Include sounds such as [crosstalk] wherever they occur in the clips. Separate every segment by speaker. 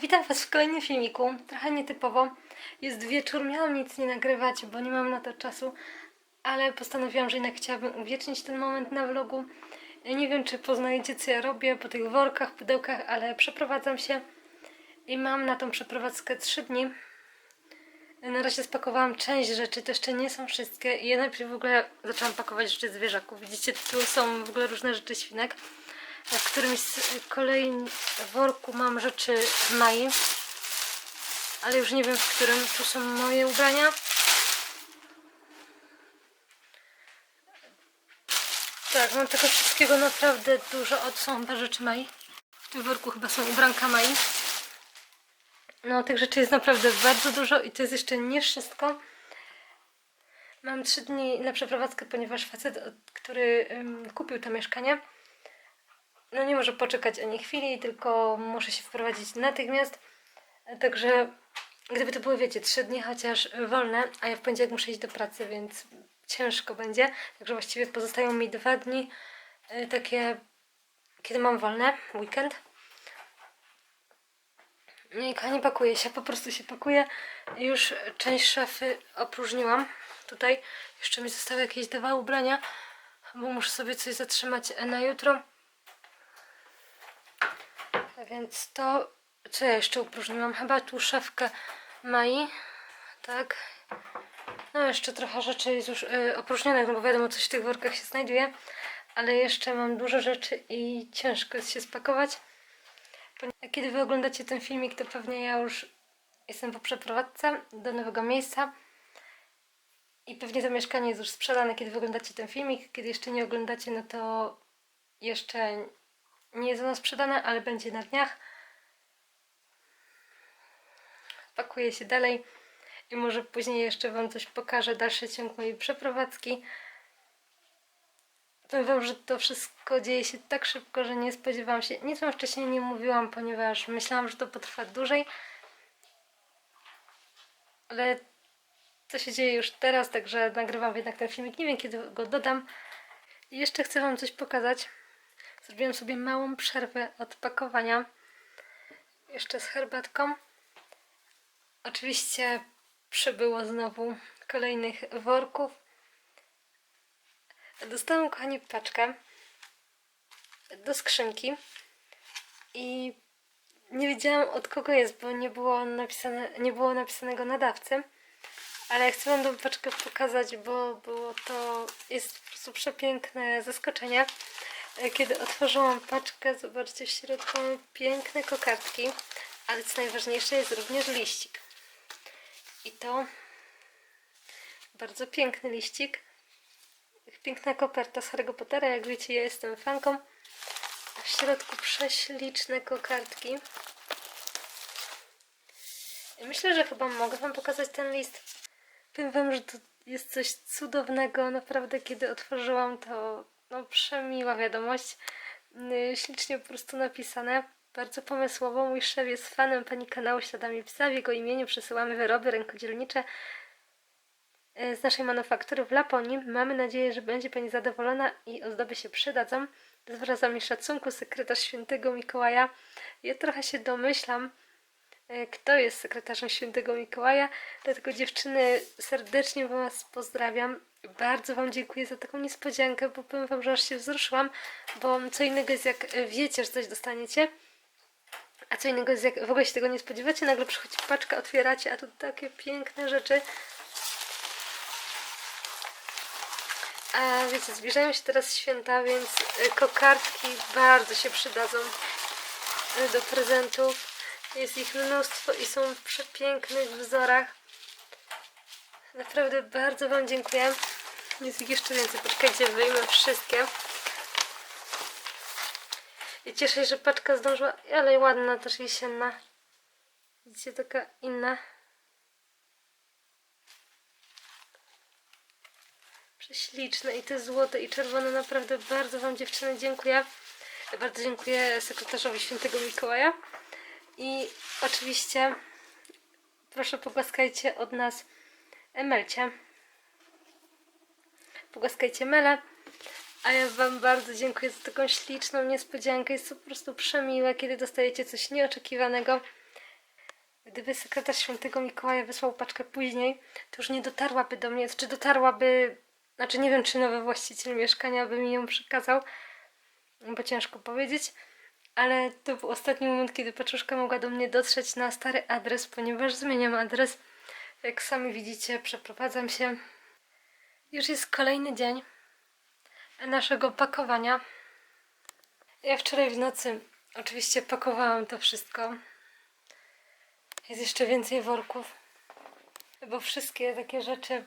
Speaker 1: Witam Was w kolejnym filmiku. Trochę nietypowo. Jest wieczór, miałam nic nie nagrywać, bo nie mam na to czasu, ale postanowiłam, że jednak chciałabym uwiecznić ten moment na vlogu. Nie wiem, czy poznajecie, co ja robię po tych workach, pudełkach, ale przeprowadzam się i mam na tą przeprowadzkę 3 dni. Na razie spakowałam część rzeczy, to jeszcze nie są wszystkie. I ja najpierw w ogóle zaczęłam pakować rzeczy zwierzaków. Widzicie, tu są w ogóle różne rzeczy świnek. W którymś z kolejnym worku mam rzeczy Mai. Ale już nie wiem w którym. Tu są moje ubrania. Tak, mam tego wszystkiego naprawdę dużo. O, to są chyba rzeczy Mai. W tym worku chyba są ubranka Mai. No, tych rzeczy jest naprawdę bardzo dużo i to jest jeszcze nie wszystko. Mam trzy dni na przeprowadzkę, ponieważ facet, od- który ym, kupił to mieszkanie, no nie może poczekać ani chwili, tylko muszę się wprowadzić natychmiast. Także gdyby to były, wiecie, trzy dni chociaż wolne, a ja w poniedziałek muszę iść do pracy, więc ciężko będzie. Także właściwie pozostają mi dwa dni y, takie, kiedy mam wolne, weekend. No i kochani, pakuję się, po prostu się pakuję. Już część szafy opróżniłam. Tutaj jeszcze mi zostały jakieś dwa ubrania, bo muszę sobie coś zatrzymać na jutro. Więc to, co ja jeszcze opróżniłam? Chyba tu szafkę Mai, tak. No jeszcze trochę rzeczy jest już y, opróżnionych, no bo wiadomo, coś w tych workach się znajduje. Ale jeszcze mam dużo rzeczy i ciężko jest się spakować. A kiedy wy oglądacie ten filmik, to pewnie ja już jestem po przeprowadzce do nowego miejsca. I pewnie to mieszkanie jest już sprzedane, kiedy wy oglądacie ten filmik. Kiedy jeszcze nie oglądacie, no to jeszcze nie jest ono sprzedane, ale będzie na dniach. Pakuję się dalej i może później jeszcze Wam coś pokażę, dalszy ciąg mojej przeprowadzki. Powiem Wam, że to wszystko dzieje się tak szybko, że nie spodziewałam się. Nic Wam wcześniej nie mówiłam, ponieważ myślałam, że to potrwa dłużej. Ale to się dzieje już teraz, także nagrywam jednak ten filmik. Nie wiem, kiedy go dodam. I jeszcze chcę Wam coś pokazać. Zrobiłam sobie małą przerwę od pakowania. Jeszcze z herbatką. Oczywiście przybyło znowu kolejnych worków. Dostałam, kochani, paczkę do skrzynki i nie wiedziałam od kogo jest, bo nie było, napisane, nie było napisanego nadawcy. Ale chcę Wam tą paczkę pokazać, bo było to jest po prostu przepiękne zaskoczenie. E, Kiedy otworzyłam paczkę, zobaczcie, w środku piękne kokardki, ale co najważniejsze jest również liścik. I to bardzo piękny liścik. Piękna koperta z Harry'ego Pottera, jak wiecie, ja jestem fanką. W środku prześliczne kokardki. Myślę, że chyba mogę Wam pokazać ten list. Powiem Wam, że to jest coś cudownego. Naprawdę, kiedy otworzyłam, to no, przemiła wiadomość. Yy, Ślicznie po prostu napisane. Bardzo pomysłowo. Mój szef jest fanem Pani kanału Śladami Psa. W jego imieniu przesyłamy wyroby rękodzielnicze yy, z naszej manufaktury w Laponii. Mamy nadzieję, że będzie Pani zadowolona i ozdoby się przydadzą. Zwracam mi szacunku sekretarz świętego Mikołaja. Ja trochę się domyślam, e, kto jest sekretarzem świętego Mikołaja. Dlatego dziewczyny serdecznie Was pozdrawiam. Bardzo Wam dziękuję za taką niespodziankę, bo powiem Wam, że aż się wzruszyłam, bo co innego jest jak e, wiecie, że coś dostaniecie, a co innego jest jak w ogóle się tego nie spodziewacie, nagle przychodzi paczka, otwieracie, a tu takie piękne rzeczy. A wiecie, zbliżają się teraz święta, więc e, kokardki bardzo się przydadzą e, do prezentów. Jest ich mnóstwo i są w przepięknych wzorach. Naprawdę bardzo Wam dziękuję. Jest ich jeszcze więcej. Poczekajcie, wyjmę wszystkie. I cieszę się, że paczka zdążyła, ale ładna też jesienna. Widzicie, taka inna. Prześliczne i te złote i czerwone. Naprawdę bardzo Wam dziewczyny dziękuję. Bardzo dziękuję sekretarzowi świętego Mikołaja. I oczywiście proszę pogłaskajcie od nas Melcie. Pogłaskajcie Mele. A ja Wam bardzo dziękuję za taką śliczną niespodziankę. Jest to po prostu przemiłe, kiedy dostajecie coś nieoczekiwanego. Gdyby sekretarz świętego Mikołaja wysłał paczkę później, to już nie dotarłaby do mnie, czy dotarłaby, znaczy nie wiem, czy nowy właściciel mieszkania by mi ją przekazał, bo ciężko powiedzieć, ale to był ostatni moment, kiedy paczuszka mogła do mnie dotrzeć na stary adres, ponieważ zmieniam adres. Jak sami widzicie, przeprowadzam się. Już jest kolejny dzień naszego pakowania. Ja wczoraj w nocy oczywiście pakowałam to wszystko. Jest jeszcze więcej worków, bo wszystkie takie rzeczy,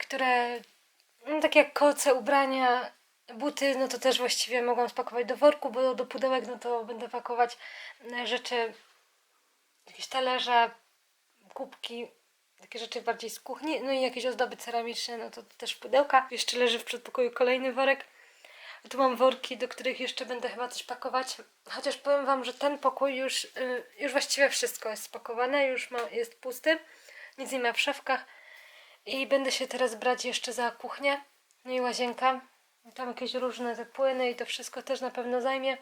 Speaker 1: które, no, takie jak koce, ubrania, buty, no to też właściwie mogłam spakować do worku, bo do pudełek, no to będę pakować rzeczy, jakieś talerze, kubki, takie rzeczy bardziej z kuchni, no i jakieś ozdoby ceramiczne, no to też pudełka. Jeszcze leży w przedpokoju kolejny worek. Tu mam worki, do których jeszcze będę chyba coś pakować. Chociaż powiem Wam, że ten pokój już, y, już właściwie wszystko jest spakowane, już ma, jest pusty. Nic nie ma w szafkach. I będę się teraz brać jeszcze za kuchnię. No i łazienka. Tam jakieś różne te płyny i to wszystko też na pewno zajmie.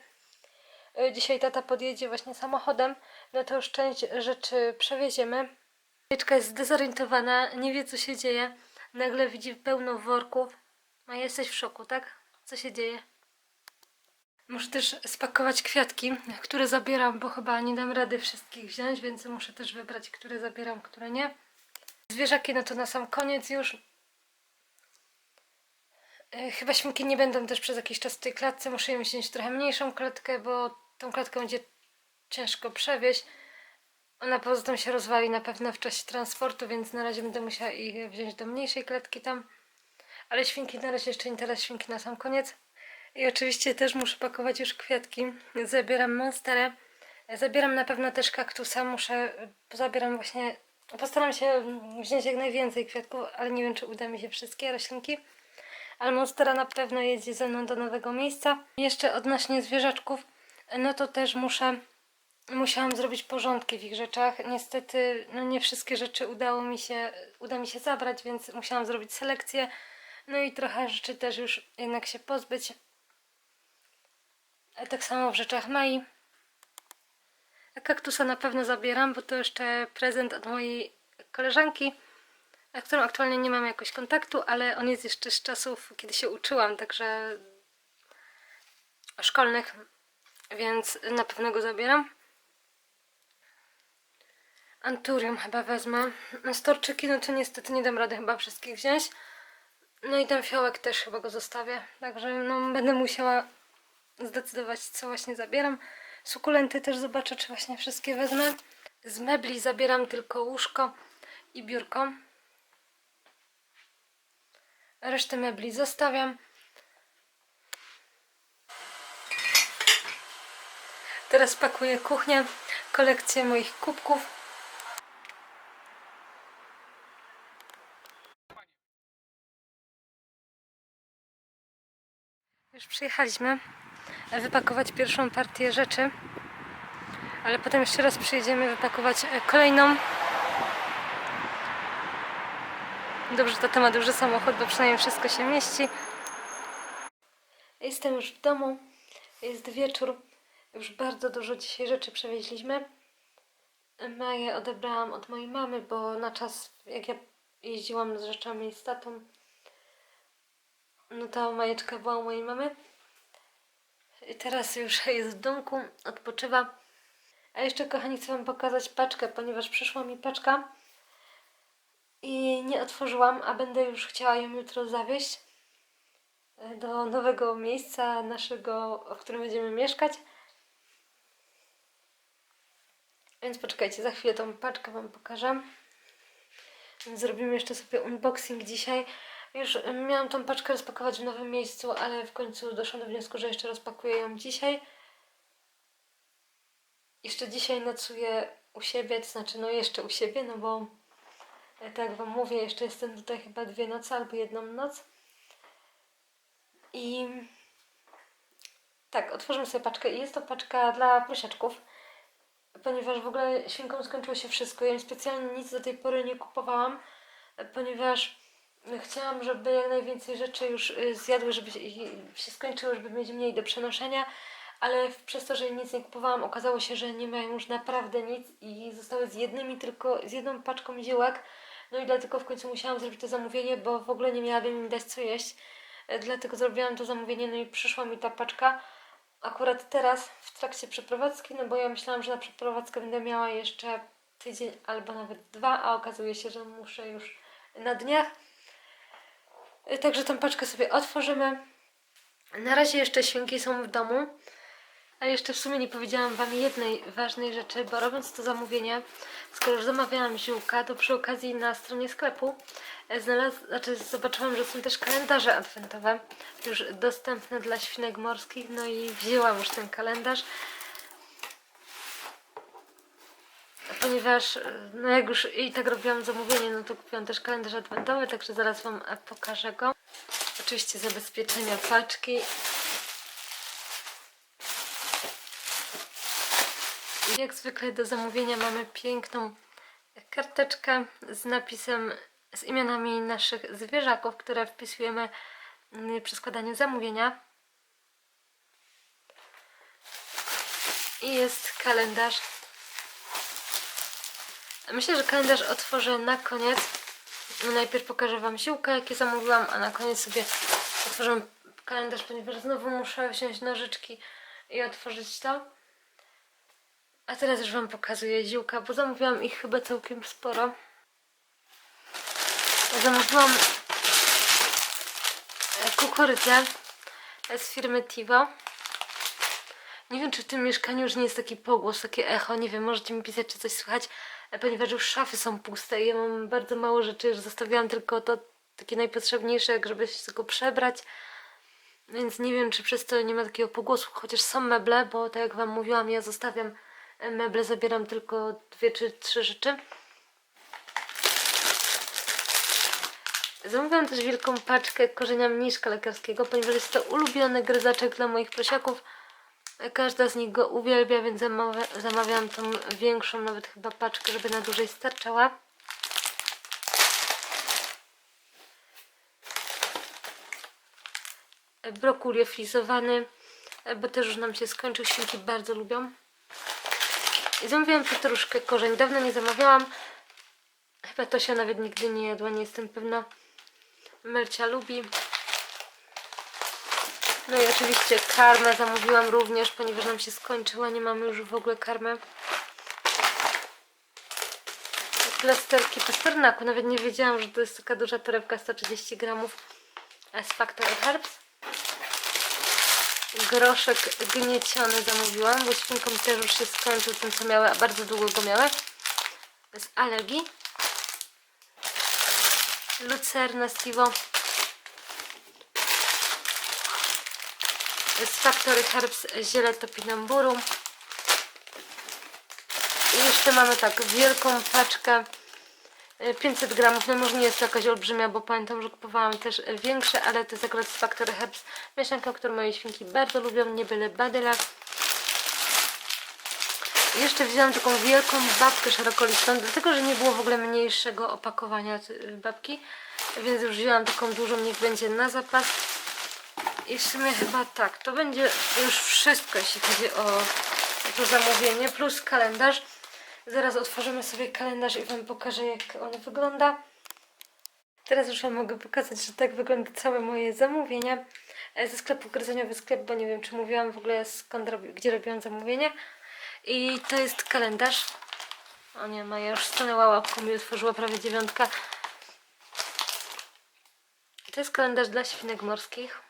Speaker 1: Y, Dzisiaj tata podjedzie właśnie samochodem. No to już część rzeczy przewieziemy. Dziewczynka jest zdezorientowana, nie wie co się dzieje. Nagle widzi pełno worków. A jesteś w szoku, tak? Co się dzieje? Muszę też spakować kwiatki, które zabieram, bo chyba nie dam rady wszystkich wziąć, więc muszę też wybrać, które zabieram, które nie. Zwierzaki, no to na sam koniec już. E, Chyba świnki nie będą też przez jakiś czas w tej klatce. Muszę im wziąć trochę mniejszą klatkę, bo tą klatkę będzie ciężko przewieźć. Ona poza tym się rozwali na pewno w czasie transportu, więc na razie będę musiała ich wziąć do mniejszej klatki tam. Ale świnki na razie jeszcze nie teraz świnki na sam koniec. I oczywiście też muszę pakować już kwiatki. Zabieram monsterę. Zabieram na pewno też kaktusa. Muszę, zabieram właśnie, postaram się wziąć jak najwięcej kwiatków, ale nie wiem czy uda mi się wszystkie roślinki. Ale monstera na pewno jedzie ze mną do nowego miejsca. Jeszcze odnośnie zwierzaczków, no to też muszę musiałam zrobić porządki w ich rzeczach. Niestety, no nie wszystkie rzeczy udało mi się, uda mi się zabrać, więc musiałam zrobić selekcję. No i trochę rzeczy też już jednak się pozbyć. Tak samo w rzeczach Mai. A kaktusa na pewno zabieram, bo to jeszcze prezent od mojej koleżanki, z którą aktualnie nie mam jakoś kontaktu, ale on jest jeszcze z czasów, kiedy się uczyłam, także szkolnych, więc na pewno go zabieram. Anturium chyba wezmę. Storczyki, no to niestety nie dam rady chyba wszystkich wziąć. No i ten fiołek też chyba go zostawię. Także no, będę musiała zdecydować, co właśnie zabieram. Sukulenty też zobaczę, czy właśnie wszystkie wezmę. Z mebli zabieram tylko łóżko i biurko. Resztę mebli zostawiam. Teraz pakuję kuchnię, kolekcję moich kubków. Już przyjechaliśmy wypakować pierwszą partię rzeczy, ale potem jeszcze raz przyjedziemy wypakować e, kolejną. Dobrze, tata ma duży samochód, bo przynajmniej wszystko się mieści. Jestem już w domu, jest wieczór, już bardzo dużo dzisiaj rzeczy przewieźliśmy. Maję odebrałam od mojej mamy, bo na czas, jak ja jeździłam z rzeczami z tatą, no ta majeczka była u mojej mamy. I teraz już [laughs] jest w domku, odpoczywa. A jeszcze, kochani, chcę Wam pokazać paczkę, ponieważ przyszła mi paczka i nie otworzyłam, a będę już chciała ją jutro zawieźć e, do nowego miejsca naszego, w którym będziemy mieszkać. Więc poczekajcie, za chwilę tą paczkę Wam pokażę. Zrobimy jeszcze sobie unboxing dzisiaj. Już y, miałam tą paczkę rozpakować w nowym miejscu, ale w końcu doszłam do wniosku, że jeszcze rozpakuję ją dzisiaj. Jeszcze dzisiaj nocuję u siebie, to znaczy no jeszcze u siebie, no bo e, tak Wam mówię, jeszcze jestem tutaj chyba dwie noce albo jedną noc. I tak, otworzymy sobie paczkę i jest to paczka dla prosiaczków, ponieważ w ogóle świnkom skończyło się wszystko. Ja im specjalnie nic do tej pory nie kupowałam, ponieważ chciałam, żeby jak najwięcej rzeczy już y, zjadły, żeby się- skończyły, żeby mieć mniej do przenoszenia, ale przez to, że nic nie kupowałam, okazało się, że nie mają już naprawdę nic i zostały z jednymi tylko, z jedną paczką ziółek. No i dlatego w końcu musiałam zrobić to zamówienie, bo w ogóle nie miałabym im dać co jeść. E, Dlatego zrobiłam to zamówienie, no i przyszła mi ta paczka. Akurat teraz, w trakcie przeprowadzki, no bo ja myślałam, że na przeprowadzkę będę miała jeszcze tydzień albo nawet dwa, a okazuje się, że muszę już na dniach. Także tą paczkę sobie otworzymy. Na razie jeszcze świnki są w domu. A jeszcze w sumie nie powiedziałam Wam jednej ważnej rzeczy, bo robiąc to zamówienie, skoro już zamawiałam ziółka, to przy okazji na stronie sklepu e, znalaz... znaczy zobaczyłam, że są też kalendarze adwentowe, już dostępne dla świnek morskich, no i wzięłam już ten kalendarz. Ponieważ, e, no jak już i tak robiłam zamówienie, no to kupiłam też kalendarz adwentowy, także zaraz Wam e, pokażę go. Oczywiście zabezpieczenia paczki. Jak zwykle do zamówienia mamy piękną karteczkę z napisem, z imionami naszych zwierzaków, które wpisujemy mm, przy składaniu zamówienia. I jest kalendarz. Myślę, że kalendarz otworzę na koniec. Najpierw pokażę Wam siłkę, jakie zamówiłam, a na koniec sobie otworzę kalendarz, ponieważ znowu muszę wziąć nożyczki i otworzyć to. A teraz już Wam pokazuję ziółka, bo zamówiłam ich chyba całkiem sporo. Zamówiłam e, kukurydzę z firmy Tivo. Nie wiem, czy w tym mieszkaniu już nie jest taki pogłos, takie echo. Nie wiem, możecie mi pisać, czy coś słychać, e, ponieważ już szafy są puste i ja mam bardzo mało rzeczy, już zostawiłam tylko to takie najpotrzebniejsze, jak żeby się tylko przebrać. Więc nie wiem, czy przez to nie ma takiego pogłosu, chociaż są meble, bo tak jak Wam mówiłam, ja zostawiam e, meble, zabieram tylko dwie czy trzy rzeczy. Zamówiłam też wielką paczkę korzenia mniszka lekarskiego, ponieważ jest to ulubiony gryzaczek dla moich prosiaków. Każda z nich go uwielbia, więc zamawia, zamawiam tą większą, nawet chyba paczkę, żeby na dłużej starczała. Brokuł frizowany, bo też już nam się skończył, świnki bardzo lubią. I zamówiłam pietruszkę korzeń. Dawno nie zamawiałam. Chyba to się nawet nigdy nie jadła, nie jestem pewna. Melcia lubi. No i oczywiście karmę zamówiłam również, ponieważ nam się skończyła, nie mamy już w ogóle karmy. Plasterki pasternaku, nawet nie wiedziałam, że to jest taka duża torebka 130 gramów z Factory Herbs. Groszek gnieciony zamówiłam, bo świnkom też już się skończył ten co miały, a bardzo długo go miały. Z alergii. Lucerna Stivo. Z Factory Herbs ziele topinamburum. I jeszcze mamy tak wielką paczkę e, 500 gramów, no może nie jest to jakaś olbrzymia, bo pamiętam, że kupowałam też większe, ale to jest akurat z Factory Herbs mieszanka, którą moje świnki bardzo lubią, nie byle badylak. Jeszcze wzięłam taką wielką babkę szerokolistą, dlatego że nie było w ogóle mniejszego opakowania y, babki, więc już wzięłam taką dużą, niech będzie na zapas. I w sumie chyba tak, to będzie już wszystko, jeśli chodzi o to zamówienie, plus kalendarz. Zaraz otworzymy sobie kalendarz i Wam pokażę, jak on wygląda. Teraz już Wam mogę pokazać, że tak wygląda całe moje zamówienie e, ze sklepu Gryzoniowy Sklep, bo nie wiem, czy mówiłam w ogóle skąd robi, gdzie robiłam zamówienie. I to jest kalendarz. O nie, Maja już stanęła łapką i otworzyła prawie dziewiątka. To jest kalendarz dla świnek morskich.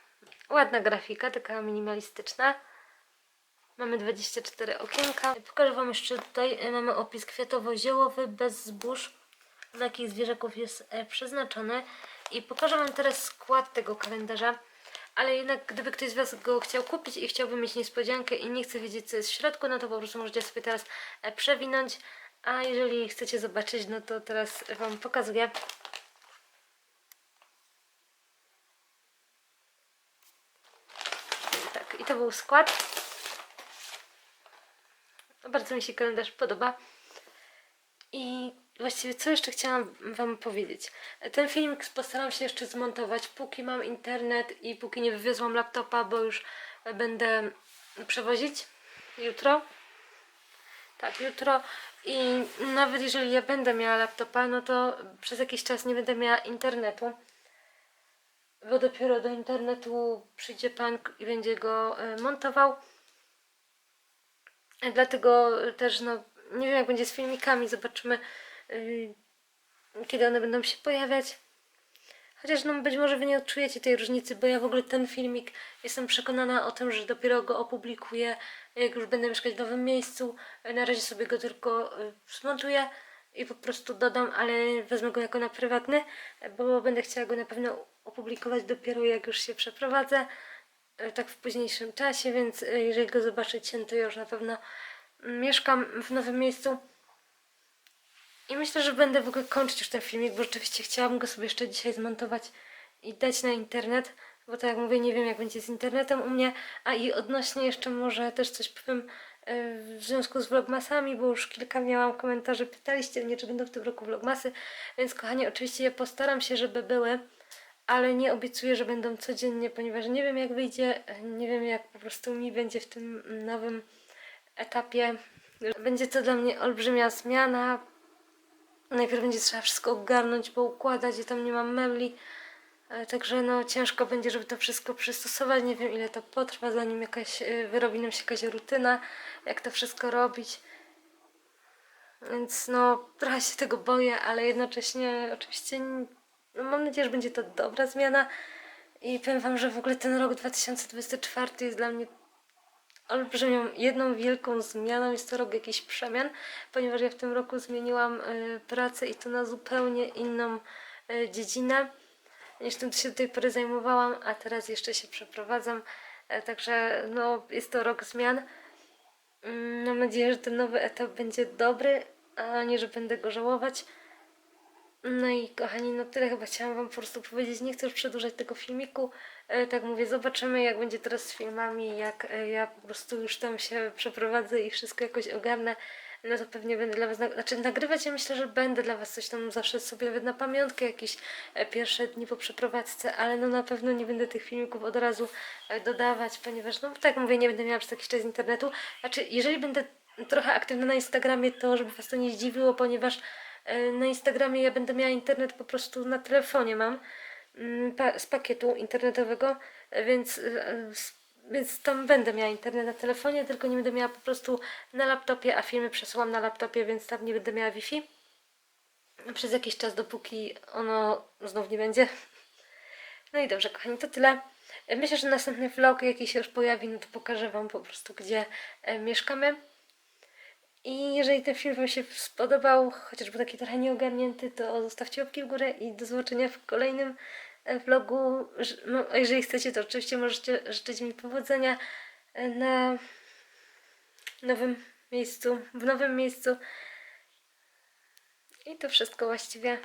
Speaker 1: Ładna grafika, taka minimalistyczna. Mamy 24 okienka. Pokażę Wam jeszcze tutaj, e, mamy opis kwiatowo-ziołowy, bez zbóż, dla jakich zwierzaków jest e, przeznaczony. I pokażę Wam teraz skład tego kalendarza. Ale jednak, gdyby ktoś z Was go chciał kupić i chciałby mieć niespodziankę i nie chce wiedzieć, co jest w środku, no to po prostu możecie sobie teraz e, przewinąć. A jeżeli chcecie zobaczyć, no to teraz Wam pokazuję. Tak, i to był skład. Bardzo mi się kalendarz podoba. I właściwie co jeszcze chciałam Wam powiedzieć? Ten filmik postaram się jeszcze zmontować, póki mam internet i póki nie wywiozłam laptopa, bo już będę przewozić jutro. Tak, jutro. I nawet jeżeli ja będę miała laptopa, no to przez jakiś czas nie będę miała internetu. Bo dopiero do internetu przyjdzie pan i będzie go e, montował. E, Dlatego też, no, nie wiem jak będzie z filmikami, zobaczymy, y, kiedy one będą się pojawiać. Chociaż no, być może wy nie odczujecie tej różnicy, bo ja w ogóle ten filmik jestem przekonana o tym, że dopiero go opublikuję, jak już będę mieszkać w nowym miejscu. Na razie sobie go tylko zmontuję i po prostu dodam, ale wezmę go jako na prywatny, bo będę chciała go na pewno opublikować dopiero jak już się przeprowadzę, y, tak w późniejszym czasie, więc y, jeżeli go zobaczycie, to już na pewno mm, mieszkam w nowym miejscu. I myślę, że będę w ogóle kończyć już ten filmik, bo rzeczywiście chciałabym go sobie jeszcze dzisiaj zmontować i dać na internet, bo tak jak mówię, nie wiem jak będzie z internetem u mnie, a i odnośnie jeszcze może też coś powiem e, w związku z vlogmasami, bo już kilka miałam komentarzy, pytaliście mnie, czy będą w tym roku vlogmasy, więc kochani, oczywiście ja postaram się, żeby były, ale nie obiecuję, że będą codziennie, ponieważ nie wiem jak wyjdzie, nie wiem jak po prostu mi będzie w tym nowym etapie. Będzie to dla mnie olbrzymia zmiana, Najpierw będzie trzeba wszystko ogarnąć, poukładać i tam nie mam mebli. E, Także no ciężko będzie, żeby to wszystko przystosować. Nie wiem ile to potrwa, zanim jakaś e, wyrobi nam się jakaś rutyna, jak to wszystko robić. Więc no trochę się tego boję, ale jednocześnie oczywiście mam nadzieję, że będzie to dobra zmiana. I powiem Wam, że w ogóle ten rok 2024 jest dla mnie olbrzymią, jedną wielką zmianą jest to rok jakichś przemian, ponieważ ja w tym roku zmieniłam y, pracę i to na zupełnie inną y, dziedzinę niż tym, co się do tej pory zajmowałam, a teraz jeszcze się przeprowadzam. E, Także no, jest to rok zmian. Mm, Mam nadzieję, że ten nowy etap będzie dobry, a nie, że będę go żałować. No i kochani, no tyle chyba chciałam Wam po prostu powiedzieć. Nie chcę już przedłużać tego filmiku. E, tak mówię, zobaczymy jak będzie teraz z filmami, jak e, ja po prostu już tam się przeprowadzę i wszystko jakoś ogarnę. No to pewnie będę dla Was, znaczy nagrywać ja myślę, że będę dla Was coś tam zawsze sobie na pamiątkę, jakieś e, pierwsze dni po przeprowadzce, ale no na pewno nie będę tych filmików od razu dodawać, ponieważ no tak mówię, nie będę miała przez jakiś czas internetu. Znaczy, jeżeli będę trochę aktywna na Instagramie, to żeby Was to nie zdziwiło, ponieważ Na Instagramie ja będę miała internet po prostu na telefonie mam mm, z pakietu internetowego, e, więc, e, więc tam będę miała internet na telefonie, tylko nie będę miała po prostu na laptopie, a filmy przesyłam na laptopie, więc tam nie będę miała Wi-Fi przez jakiś czas, dopóki ono znów nie będzie. No i dobrze, kochani, to tyle. E, Myślę, że następny vlog, jaki się już pojawi, no to pokażę Wam po prostu, gdzie e, mieszkamy. I jeżeli ten film Wam się spodobał, chociaż był taki trochę nieogarnięty, to zostawcie łapki w górę i do zobaczenia w kolejnym e, vlogu. No, jeżeli chcecie, to oczywiście możecie życzyć mi powodzenia e, na nowym miejscu, w nowym miejscu. I to wszystko właściwie.